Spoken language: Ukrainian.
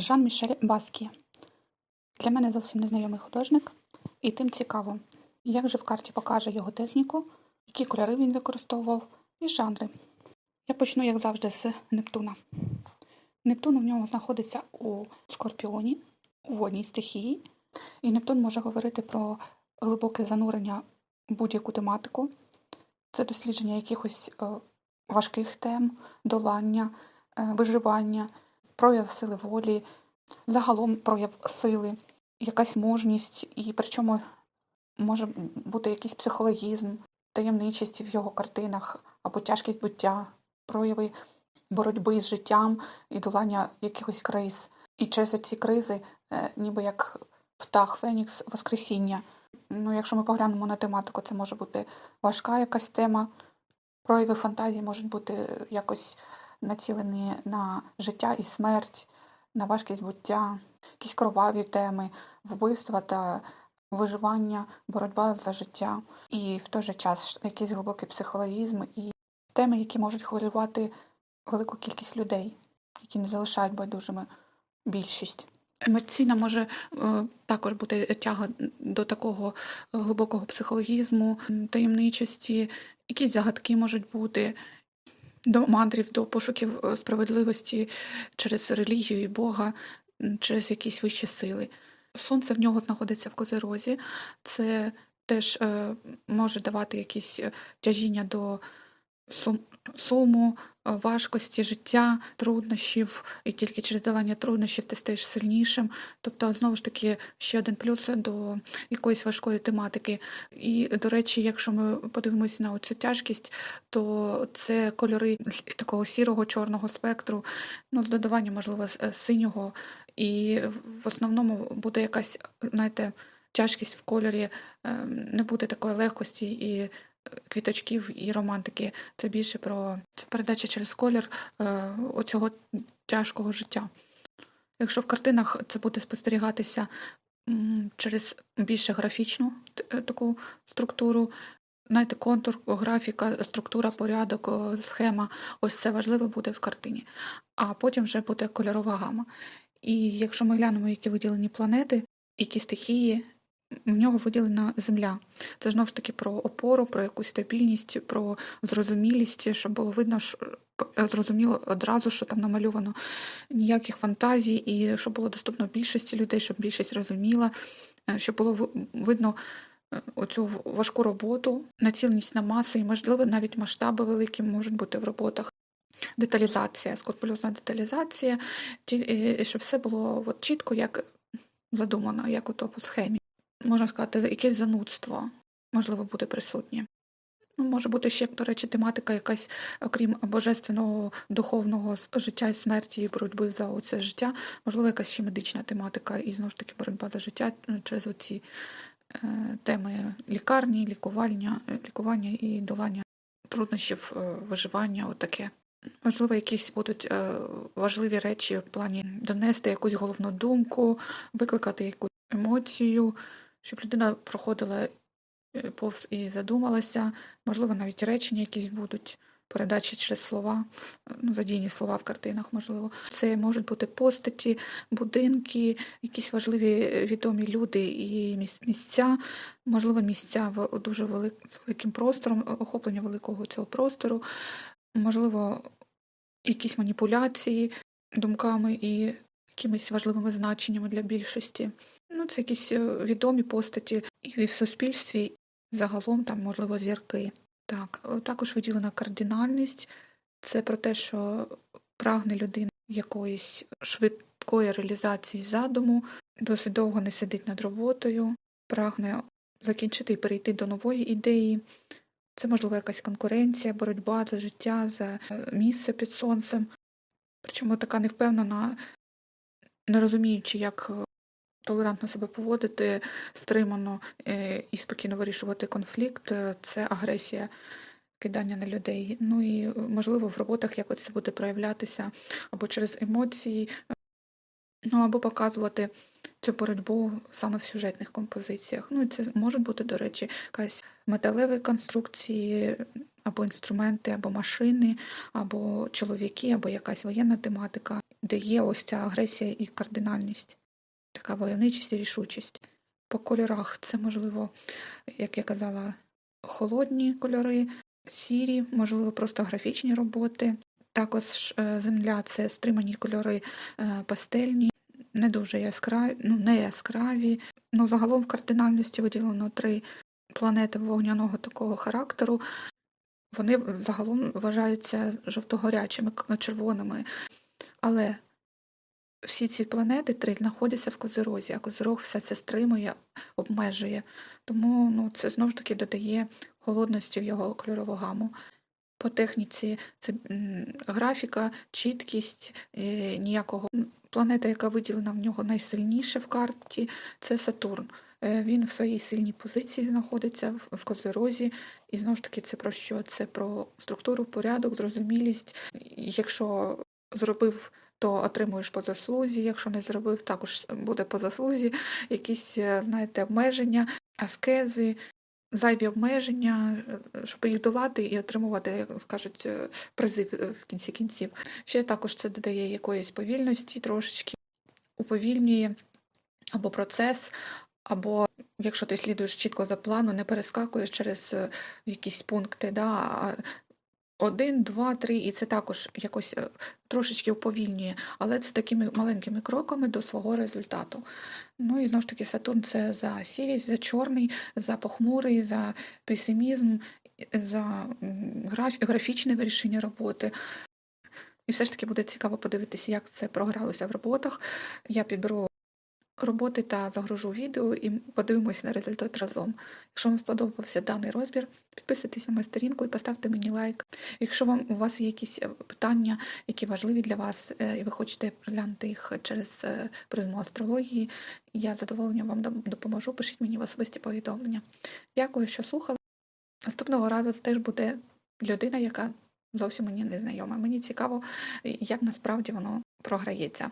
Жан-Мішель Баскіє. Для мене зовсім незнайомий художник, і тим цікаво, як же в карті покаже його техніку, які кольори він використовував і жанри. Я почну, як завжди, з Нептуна. Нептун у нього знаходиться у Скорпіоні, у водній стихії, і Нептун може говорити про глибоке занурення будь-яку тематику. Це дослідження якихось е, важких тем, долання, е, виживання, прояв сили волі, загалом прояв сили, якась мужність, і причому може бути якийсь психологізм, таємничість в його картинах або тяжкість буття, прояви боротьби з життям і долання якихось криз. І через ці кризи, е, ніби як птах Фенікс Воскресіння. Ну, якщо ми поглянемо на тематику, це може бути важка якась тема. Прояви фантазії можуть бути якось націлені на життя і смерть, на важкість буття, якісь кроваві теми, вбивства та виживання, боротьба за життя, і в той же час якийсь глибокий психологізм і теми, які можуть хвилювати велику кількість людей, які не залишають байдужими більшість. Емоційна може е, також бути тяга до такого глибокого психологізму, таємничості, якісь загадки можуть бути, до мандрів, до пошуків е, справедливості через релігію і Бога, через якісь вищі сили. Сонце в нього знаходиться в козерозі, це теж е, може давати якісь е, тяжіння до суму, е, важкості життя, труднощів, і тільки через долання труднощів ти стаєш сильнішим. Тобто, знову ж таки, ще один плюс до якоїсь важкої тематики. І, до речі, якщо ми подивимося на цю тяжкість, то це кольори такого сірого чорного спектру, ну, з додаванням, можливо, е, синього. І в основному буде якась, знаєте, тяжкість в кольорі, ем, не буде такої легкості і квіточків і романтики. Це більше про це передача через колір е, оцього тяжкого життя. Якщо в картинах це буде спостерігатися через більше графічну е, таку структуру, знаєте, контур, графіка, структура, порядок, схема, ось це важливо буде в картині. А потім вже буде кольорова гама. І якщо ми глянемо, які виділені планети, які стихії, в нього виділена Земля. Це знову ж таки про опору, про якусь стабільність, про зрозумілість, щоб було видно, що зрозуміло одразу, що там намальовано ніяких фантазій, і щоб було доступно більшості людей, щоб більшість розуміла, е, щоб було видно е, оцю важку роботу, націленість на маси, і, можливо, навіть масштаби великі можуть бути в роботах. Деталізація, скрупульозна деталізація, е, щоб все було от чітко, як задумано, як ото по схемі. Можна сказати, якесь занудство, можливо, буде присутнє. Ну, може бути ще, до речі, тематика якась, окрім божественного духовного життя і смерті і боротьби за оце життя, можливо, якась ще медична тематика і знову ж таки боротьба за життя е, через оці е, теми лікарні, лікування, е, лікування і долання труднощів е, виживання, отаке. Можливо, якісь будуть е, важливі речі в плані донести якусь головну думку, викликати якусь емоцію, щоб людина проходила е, повз і задумалася. Можливо, навіть речення якісь будуть, передачі через слова, е, ну, задійні слова в картинах, можливо. Це можуть бути постаті, будинки, якісь важливі е, відомі люди і місця, можливо, місця в дуже велик, з великим простором, охоплення великого цього простору, можливо, якісь маніпуляції думками і якимись важливими значеннями для більшості. Ну, це якісь е, відомі постаті і в суспільстві, загалом там, можливо, зірки. Так, е, також виділена кардинальність. Це про те, що прагне людина якоїсь швидкої реалізації задуму, досить довго не сидить над роботою, прагне закінчити і перейти до нової ідеї. Це, можливо, якась конкуренція, боротьба за життя, за е, місце під сонцем. Причому така невпевнена, не розуміючи, як толерантно себе поводити, стримано е, і спокійно вирішувати конфлікт, е, це агресія, кидання на людей. Ну і, е, можливо, в роботах якось це буде проявлятися або через емоції, ну або показувати цю боротьбу саме в сюжетних композиціях. Ну і це можуть бути, до речі, якась металеві конструкції, або інструменти, або машини, або чоловіки, або якась воєнна тематика. де є ось ця агресія і кардинальність, така войовничість і рішучість. По кольорах це, можливо, як я казала, холодні кольори, сірі, можливо, просто графічні роботи. Також е, земля це стримані кольори е, пастельні, не дуже яскраві, ну не яскраві. Ну, загалом в кардинальності виділено три планети вогняного такого характеру. Вони загалом вважаються жовтогорячими, червоними. Але всі ці планети три знаходяться в Козирозі, а Козирог все це стримує, обмежує. Тому ну, це знову ж таки додає холодності в його кольорову гаму. По техніці це графіка, чіткість, е, ніякого. Планета, яка виділена в нього найсильніше в карті, це Сатурн. Е, Він в своїй сильній позиції знаходиться в- Козирозі, і знову ж таки це про що? Це про структуру, порядок, зрозумілість. Якщо зробив, то отримуєш по заслузі. Якщо не зробив, також буде по заслузі. Якісь, е, знаєте, обмеження, аскези, зайві обмеження, е, щоб їх долати і отримувати, як скажуть, е, призи в кінці кінців. Ще також це додає якоїсь повільності трошечки, уповільнює або процес, або якщо ти слідуєш чітко за плану, не перескакуєш через якісь пункти, да, а один, два, три, і це також якось е, трошечки уповільнює, але це такими маленькими кроками до свого результату. Ну і знову ж таки, Сатурн це за сірість, за чорний, за похмурий, за песимізм, за граф- графічне вирішення роботи. І все ж таки буде цікаво подивитися, як це програлося в роботах. Я підберу роботи та загружу відео і подивимось на результат разом. Якщо вам сподобався даний розбір, підписуйтесь на мою сторінку і поставте мені лайк. Якщо вам у вас є якісь е, питання, які важливі для вас, е, і ви хочете розглянути їх через е, призму астрології, я з задоволенням вам допоможу. Пишіть мені в особисті повідомлення. Дякую, що слухали. Наступного разу теж буде людина, яка зовсім мені не знайома. Мені цікаво, як насправді воно програється.